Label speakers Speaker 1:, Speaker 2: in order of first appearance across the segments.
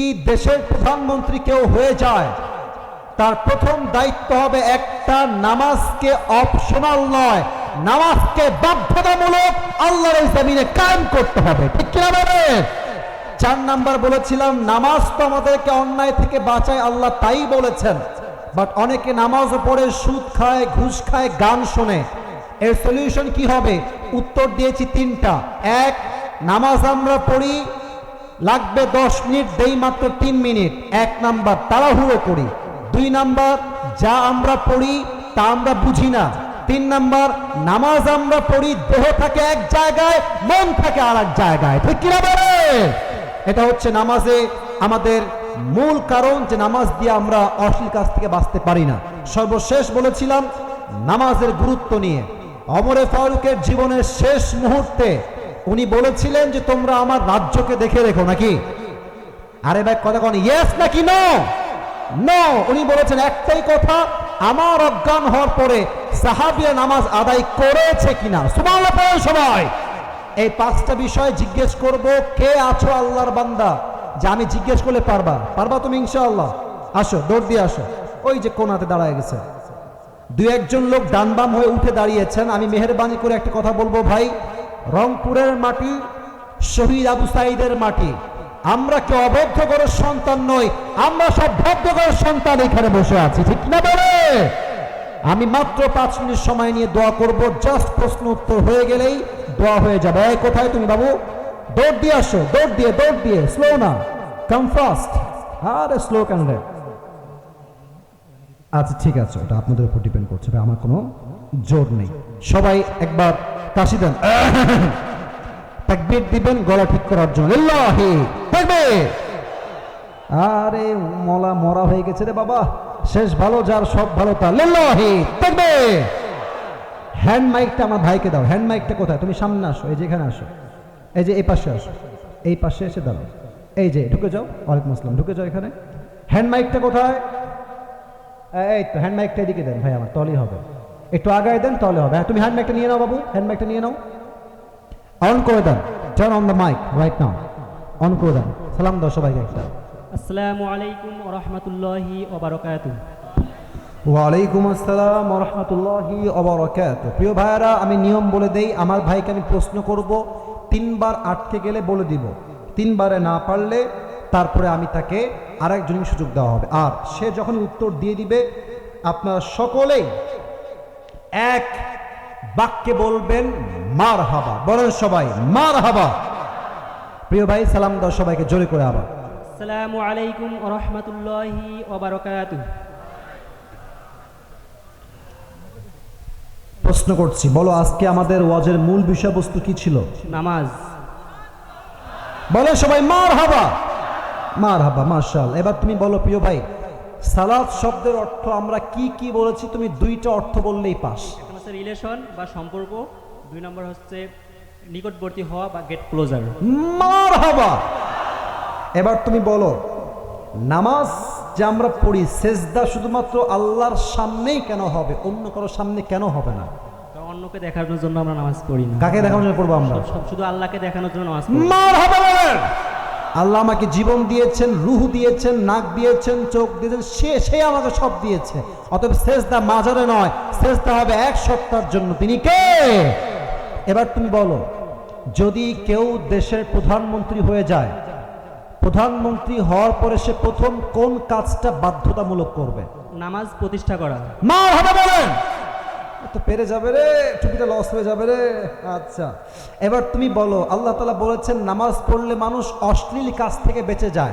Speaker 1: যদি দেশের প্রধানমন্ত্রী কেউ হয়ে যায়, তার প্রথম দায়িত্ব হবে একটা নামাজকে অপশনাল নয়, নামাজকে বাধ্যতামূলক আল্লাহর এই জমিনে কায়েম করতে হবে। ঠিক কিনা চার নাম্বার বলেছিলাম, নামাজ তো আমাদেরকে অন্যায় থেকে বাঁচায় আল্লাহ তাই বলেছেন। বাট অনেকে নামাজ পড়ে, সুদ খায়, ঘুষ খায়, গান শোনে। এর সলিউশন কি হবে? উত্তর দিয়েছি তিনটা। এক, নামাজ আমরা পড়ি লাগবে দশ মিনিট, দেই মাত্র তিন মিনিট। এক নাম্বার, তাড়াহুড়ো করি। দুই নাম্বার, যা আমরা পড়ি, তা আমরা বুঝি না। তিন নাম্বার, নামাজ আমরা পড়ি, দেহ থাকে এক জায়গায়, মন থাকে আর এক জায়গায়। ঠিক কিনা বলে? এটা হচ্ছে নামাজে আমাদের মূল কারণ যে নামাজ দিয়ে আমরা অশ্লীল কাজ থেকে বাঁচতে পারি না। সর্বশেষ বলেছিলাম, নামাজের গুরুত্ব নিয়ে। অমরে ফারুকের জীবনের শেষ মুহূর্তে উনি বলেছিলেন যে তোমরা আমার রাজ্যকে দেখে রেখো নাকি? আরে ভাই, কথা কোন ইয়েস নাকি নো নো উনি বলেছেন একটাই কথা, আমার অজ্ঞান হওয়ার পরে সাহাবিয়া নামাজ আদায় করেছে কিনা। পড়ো সবাই। এই পাঁচটা বিষয় জিজ্ঞেস করব, কে আছো আল্লাহর বান্দা? যে আমি জিজ্ঞেস করলে পারবা? পারবা তুমি ইনশাআল্লাহ। আসো, দৌড় দিয়ে আসো। ওই যে কোনাতে দাঁড়ায় গেছে। দু একজন লোক ডানবাম হয়ে উঠে দাঁড়িয়েছেন। আমি মেহরবানি করে একটা কথা বলব ভাই। রংপুরের মাটি, শহীদ আবু সাইদের মাটি। আমরা কেউ অবদ্ধ করে সন্তান নই? আমরা সব ভদ্র করে সন্তান এখানে বসে আছি, ঠিক না বলে? আমি মাত্র পাঁচ মিনিট সময় নিয়ে দোয়া করব, জাস্ট প্রশ্ন উত্তর হয়ে গেলেই দোয়া হয়ে যাবে। কোথায় তুমি বাবু? দৌড় দিয়ে আসো, দৌড় দিয়ে দৌড় দিয়ে স্লো না। কাম ফাস্ট আরে স্লো কেন রে? আচ্ছা ঠিক আছে, ওটা আপনাদের উপর ডিপেন্ড করছে আমার কোনো জোর নেই। সবাই একবার কাশি দেন। তাকবীর দিবেন, গলা ঠিক করার জন্য। তাকবীর! আরে, মলা মরা হয়ে গেছে রে বাবা। শেষ ভালো, যার সব ভালো তার। লিল্লাহি তাকবীর! হ্যান্ড মাইকটা আমার ভাইকে দাও। হ্যান্ড মাইকটা কোথায়? তুমি সামনে আসো, এই যে এখানে আসো। এই যে এই পাশে আসো। এই পাশে এসে দাঁড়াও। এই যে, ঢুকে যাও, ওয়ালাইকুম আসসালাম। ঢুকে যাও এখানে। হ্যান্ড মাইকটা কোথায়? এই তো হ্যান্ড মাইকটা এদিকে দেন ভাই আমার, তলেই হবে। একটু আগায় দেন তাহলে হবে। হ্যাঁ তুমি হ্যান্ড মাইকটা নিয়ে নাও বাবু হ্যান্ডব্যাগটা নিয়ে নাও। অন করে দেন। Turn on the mic right now on করে দেন। সালাম দাও সবাইকে একটা
Speaker 2: আসসালামু আলাইকুম রহমতুল্লাহি ওবরকাত
Speaker 1: ওয়ালাইকুম আসসালাম রহমতুল্লাহি অবরকাত প্রিয় ভাইয়ারা আমি নিয়ম বলে দেই আমার ভাইকে আমি প্রশ্ন করব তিনবার আটকে গেলে বলে দিব। তিনবারে না পারলে তারপরে আমি তাকে আরেকজনকে সুযোগ দেওয়া হবে। আর সে যখন উত্তর দিয়ে দিবে আপনারা সকলেই এক বাক্যে বলবেন মার হাবা বলেন সবাই মার হাবা প্রিয় ভাই সালাম দাও সবাইকে জোরে করে আবার।
Speaker 2: আসসালামু আলাইকুম রহমতুল্লাহি ওবরকাত
Speaker 1: প্রশ্ন করছি বলো আজকে আমাদের ওয়াজের মূল বিষয়বস্তু কি ছিল?
Speaker 2: নামাজ।
Speaker 1: বলো সবাই মার হাবা মার হাবা মার্শাল এবার তুমি বলো প্রিয় ভাই সালাদ শব্দের অর্থ আমরা কি কি বলেছি তুমি দুইটা অর্থ বললেই পাস।
Speaker 2: হচ্ছে রিলেশন বা সম্পর্ক দুই নম্বর হচ্ছে নিকটবর্তী হওয়া বা গেট ক্লোজার
Speaker 1: মার হাবা এবার তুমি বলো নামাজ যে আমরা পড়ি সেজদা শুধুমাত্র আল্লাহর সামনেই কেন হবে? অন্য কারোর সামনে কেন হবে না?
Speaker 2: কারণ অন্যকে দেখানোর জন্য আমরা নামাজ পড়ি না।
Speaker 1: কাকে দেখানোর জন্য পড়ব আমরা?
Speaker 2: শুধু আল্লাহকে দেখানোর জন্য নামাজ
Speaker 1: মার হাবা আল্লাহ আমাকে জীবন দিয়েছেন রুহ দিয়েছেন নাক দিয়েছেন চোখ দিয়েছেন সে সে আমাকে সব দিয়েছে। অতএব শেষদা মাজারে নয় শেষদা হবে এক সপ্তাহের জন্য। তিনি কে? এবার তুমি বলো যদি কেউ দেশের প্রধানমন্ত্রী হয়ে যায় প্রধানমন্ত্রী হওয়ার পরে সে প্রথম কোন কাজটা বাধ্যতামূলক করবে?
Speaker 2: নামাজ প্রতিষ্ঠা করা।
Speaker 1: মা হবে বলেন। তো পেরে যাবে রে টুপিটা লস হয়ে যাবে রে। আচ্ছা এবার তুমি বলো আল্লাহ তালা বলেছেন নামাজ পড়লে মানুষ অশ্লীল কাজ থেকে বেঁচে যায়।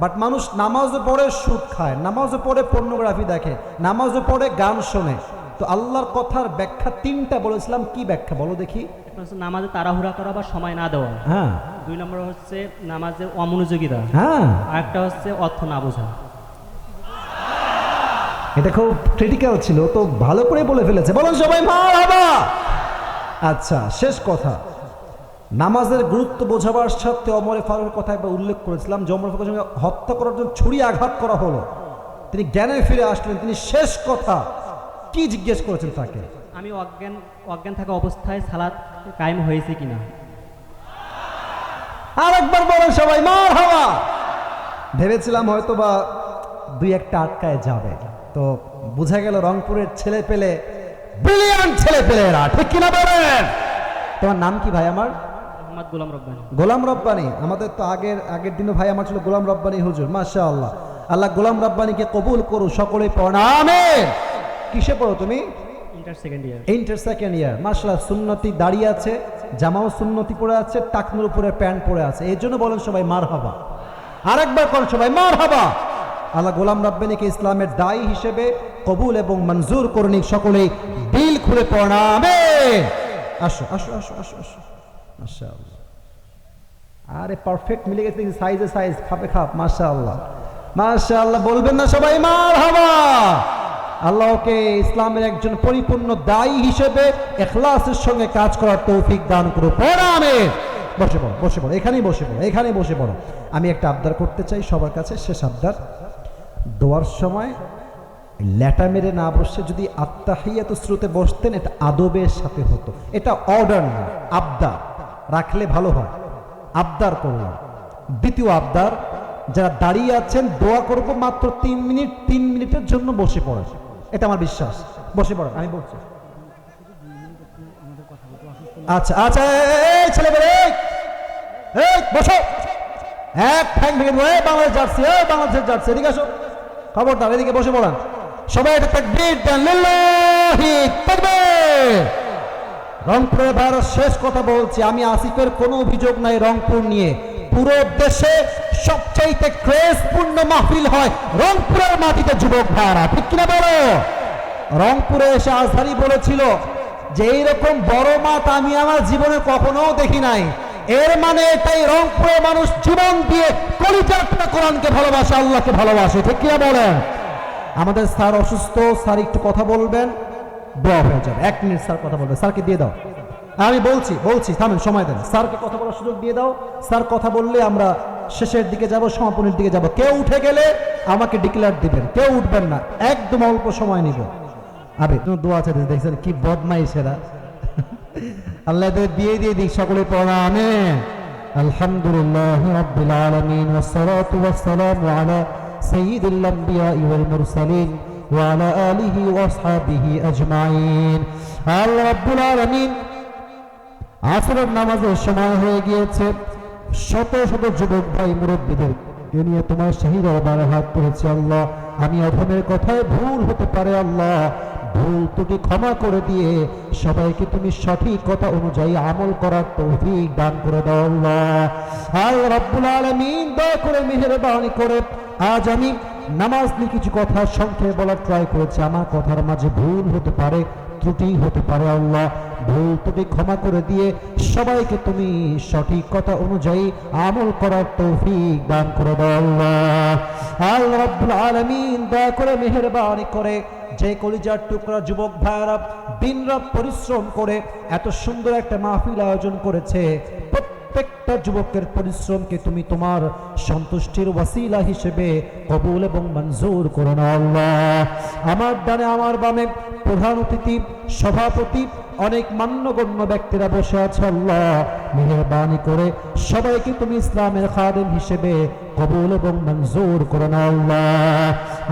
Speaker 1: বাট মানুষ নামাজও পড়ে সুদ খায়। নামাজও পড়ে পর্নোগ্রাফি দেখে। নামাজও পড়ে গান শোনে। তো আল্লাহর কথার ব্যাখ্যা তিনটা বলেছিলাম কি ব্যাখ্যা বলো দেখি।
Speaker 2: নামাজে তাড়াহুড়া করা বা সময় না দেওয়া।
Speaker 1: হ্যাঁ।
Speaker 2: দুই নম্বর হচ্ছে নামাজের অমনোযোগিতা।
Speaker 1: হ্যাঁ।
Speaker 2: আর একটা হচ্ছে অর্থ না বোঝা।
Speaker 1: এটা খুব ক্রিটিক্যাল ছিল তো ভালো করে বলে ফেলেছে। বলুন সবাই মার হাবা আচ্ছা শেষ কথা। নামাজের গুরুত্ব বোঝাবার সাথে অমরে ফারুকের কথা একবার উল্লেখ করেছিলাম যে অমর ফারুকের সঙ্গে হত্যা করার জন্য ছুরি আঘাত করা হলো। তিনি জ্ঞানে ফিরে আসলেন তিনি শেষ কথা। কি জিজ্ঞেস করেছেন তাকে?
Speaker 2: আমি অজ্ঞান অজ্ঞান থাকা অবস্থায় সালাদ কায়েম হয়েছে কিনা?
Speaker 1: আর একবার বলেন সবাই মার হাওয়া ভেবেছিলাম হয়তো বা দুই একটা আটকায় যাবে। তো বোঝা গেল রংপুরের ছেলে পেলে ব্রিলিয়ান্ট ছেলে পেলেরা ঠিক কিনা বলেন? তোমার নাম কি ভাই আমার?
Speaker 2: গোলাম রব্বানি।
Speaker 1: গোলাম রব্বানি। আমাদের তো আগের আগের দিনও ভাই আমার ছিল গোলাম রব্বানি হুজুর মাশা আল্লাহ আল্লাহ গোলাম রব্বানিকে কবুল করু সকলে প্রণামে কিসে পড়ো তুমি?
Speaker 2: Inter second
Speaker 1: year inter second year সুন্নতি দাঁড়িয়ে আছে জামাও সুন্নতি পরে আছে টাকনুর উপরে প্যান্ট পরে আছে। এই জন্য বলেন সবাই মার হাবা আরেকবার করেন সবাই মার হাবা আল্লাহ গোলাম রাব্বানিকে ইসলামের দায়ী হিসেবে কবুল এবং মঞ্জুর করুন সকলেই দিল খুলে প্রণামে আসো আসো আসো আসো আসো। আরে পারফেক্ট মিলে গেছে সাইজে সাইজ খাপে খাপ মাশা আল্লাহ মাশা আল্লাহ বলবেন না সবাই মার হাবা আল্লাহকে ইসলামের একজন পরিপূর্ণ দায়ী হিসেবে এখলাসের সঙ্গে কাজ করার তৌফিক দান করো প্রণামে বসে পড়ো বসে পড়ো, এখানেই বসে পড়ো, এখানেই বসে পড়ো। আমি একটা আবদার করতে চাই সবার কাছে, শেষ আবদার। দোয়ার সময় ল্যাটা মেরে না বসে যদি আত্মাহিয়াত স্রোতে বসতেন, এটা আদবের সাথে হতো। এটা অর্ডার না, আবদার। রাখলে ভালো হয়। আবদার করলাম। দ্বিতীয় আবদার, যারা দাঁড়িয়ে আছেন, দোয়া করব মাত্র তিন মিনিট, তিন মিনিটের জন্য বসে পড়েন। এটা আমার বিশ্বাস। বসে পড়েন, আমি বলছি। আচ্ছা আচ্ছা ছেলে বসো। এক ঠ্যাং ভেঙে বাংলাদেশ জার্সি বাংলাদেশের জার্সি, এদিকে আসো। খবরদার এদিকে বসে পড়ান। সবাই এটা তাকবীর দেন, লিল্লাহি তাকবীর। ভাইয়ের শেষ কথা বলছি, আমি আসিফের কোনো অভিযোগ নাই রংপুর নিয়ে। পুরো দেশে সবচাইতে ক্রেজপূর্ণ মাহফিল হয় রংপুরের মাটিতে যুবক ভাইয়ারা, ঠিক কিনা বলো? রংপুরে এসে আজহারি বলেছিল যে, এইরকম বড় মাঠ আমি আমার জীবনে কখনো দেখি নাই। এর মানে এটাই রংপুরের মানুষ জীবন দিয়ে কলিজার টুকরা কোরআনকে ভালোবাসে, আল্লাহকে ভালোবাসে, ঠিক কিনা বলেন? আমাদের স্যার অসুস্থ, স্যার একটু কথা বলবেন, দোয়া হয়ে যাবে। এক মিনিট স্যার কথা বলবে স্যারকে দিয়ে দাও। আমি বলছি বলছি, থামেন, সময় দেন। স্যারকে কথা বলার সুযোগ দিয়ে দাও। স্যার কথা বললে আমরা শেষের দিকে যাব, সমাপনের দিকে যাব। কেউ উঠে গেলে আমাকে ডিক্লেয়ার দিবেন, কেউ উঠবেন না। একদম অল্প সময় নিব। আবে দোয়া আছে, দেখছেন কি বদমাই সেরা আল্লাহ এদের দিয়ে দিয়ে দিক সকলে প্রণামে আলহামদুলিল্লাহ রাব্বিল আলামিন والصلاه والسلام على سيد الانبياء والمرسلين وعلى اله واصحابه اجمعين আল্লাহ রাব্বুল আলামিন আসরের নামাজের সময় হয়ে গিয়েছে শত শত যুবক ভাই মুরব্বীদের এ নিয়ে তোমার শাহী দরবারে হাত তুলেছি আল্লাহ আমি অধমের কথায় ভুল হতে পারে আল্লাহ ভুল ত্রুটি ক্ষমা করে দিয়ে সবাইকে তুমি সঠিক কথা অনুযায়ী আমল করার তৌফিক দান করে দাও আল্লাহ। আর রব্বুল আলামিন, দয়া করে মেহেরবানি করে আজ আমি নামাজ নিয়ে কিছু কথা সংক্ষেপে বলার ট্রাই করেছি। আমার কথার মাঝে ভুল হতে পারে, ত্রুটি হতে পারে আল্লাহ। ভুল ত্রুটি ক্ষমা করে দিয়ে সবাইকে তুমি সঠিক কথা অনুযায়ী আমল করার তৌফিক দান করে দাও আল্লাহ। আল্লাহ রাব্বুল আলামিন, দয়া করে মেহেরবানি করে যে কলিজার টুকরা যুবক ভাইয়ারা দিনরাত পরিশ্রম করে এত সুন্দর একটা মাহফিল আয়োজন করেছে, প্রত্যেকটা যুবকের পরিশ্রমকে তুমি তোমার সন্তুষ্টির ওয়াসিলা হিসেবে কবুল এবং মঞ্জুর করো না আল্লাহ। আমার ডানে আমার বামে প্রধান অতিথি, সভাপতি অনেক মান্যগণ্য ব্যক্তিরা বসে আছে আল্লাহ। মেহরবানি করে সবাইকে তুমি ইসলামের খাদেম হিসেবে কবুল এবং মঞ্জুর করো না আল্লাহ।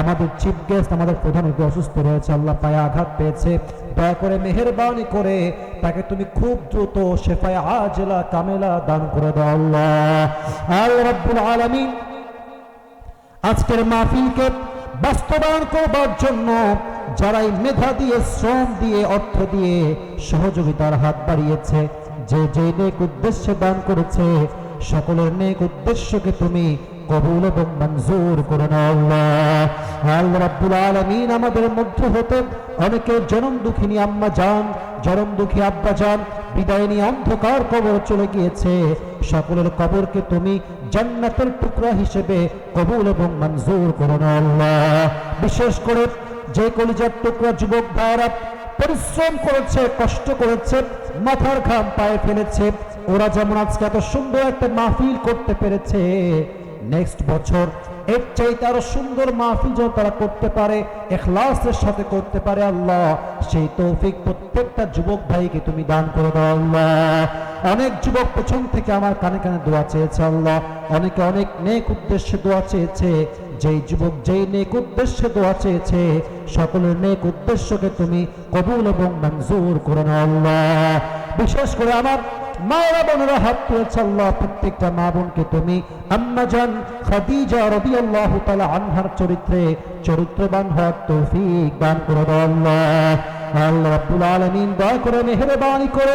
Speaker 1: আমাদের চিফ গেস্ট আমাদের প্রধান অতিথি অসুস্থ রয়েছে, আল্লাহ পায়ে আঘাত পেয়েছে। দয়া করে মেহরবানি করে তাকে তুমি খুব দ্রুত শেফায় আজলা, কামেলা দান করে দাও আল্লাহ। আল্লাহ রাব্বুল আলামিন আজকের মাহফিলকে বাস্তবায়ন করবার জন্য যারাই মেধা দিয়ে, শ্রম দিয়ে, অর্থ দিয়ে সহযোগিতার হাত বাড়িয়েছে, যে যে নেক উদ্দেশ্যে দান করেছে, সকলের নেক উদ্দেশ্যকে তুমি কবুল এবং মঞ্জুর করে আমাদের হতে অনেকে জনম দুঃখিনী আম্মা যান, জনম দুঃখী আব্বা যান, বিদায় নিয়ে অন্ধকার কবর চলে গিয়েছে। সকলের কবরকে তুমি জান্নাতের টুকরা হিসেবে কবুল এবং মঞ্জুর বিশেষ করে যে কলিজার টুকরা যুবক ভাইরা পরিশ্রম করেছে, কষ্ট করেছে, মাথার ঘাম পায়ে ফেলেছে, ওরা যেমন আজকে এত সুন্দর একটা মাহফিল করতে পেরেছে নেক্সট বছর এর চাইতে আরও সুন্দর মাহফিল যেন তারা করতে পারে, এখলাসের সাথে করতে পারে, আল্লাহ, সেই তৌফিক প্রত্যেকটা যুবক ভাইকে তুমি দান করে দাও, আল্লাহ। অনেক যুবক পেছন থেকে আমার কানে কানে দোয়া চেয়েছে আল্লাহ। অনেকে অনেক নেক উদ্দেশ্যে দোয়া চেয়েছে। যেই যুবক যেই নেক উদ্দেশ্যে দোয়া চেয়েছে, সকলের নেক উদ্দেশ্যকে তুমি কবুল এবং মঞ্জুর করে আল্লাহ। বিশেষ করে আমার মায়েরা বোনেরা হাত তুলেছে আল্লাহ, প্রত্যেকটা মা বোনকে তুমি আম্মা জান খাদিজা রাদিয়াল্লাহু তাআলা আনহার চরিত্রে চরিত্রবান হওয়ার তৌফিক দান করে আল্লাহ। আল্লাহ রাব্বুল আলামিন দয়া করে মেহেরবানি করে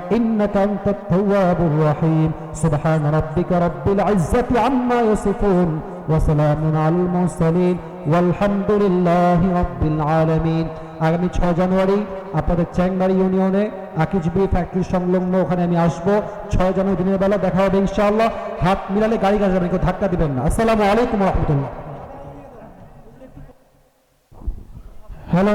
Speaker 1: إنك أنت التواب الرحيم سبحان ربك رب العزة عما يصفون وسلام على المرسلين والحمد لله رب العالمين আগামী ছয় জানুয়ারি আপনাদের চ্যাংমারি ইউনিয়নে আকিজবি ফ্যাক্টরি সংলগ্ন ওখানে আমি আসবো ছয় জানুয়ারি দিনের বেলা দেখা হবে ইনশাআল্লাহ হাত মিলালে গাড়ি গাড়ি যাবেন কেউ ধাক্কা দিবেন না আসসালামু আলাইকুম রহমতুল্লাহ হ্যালো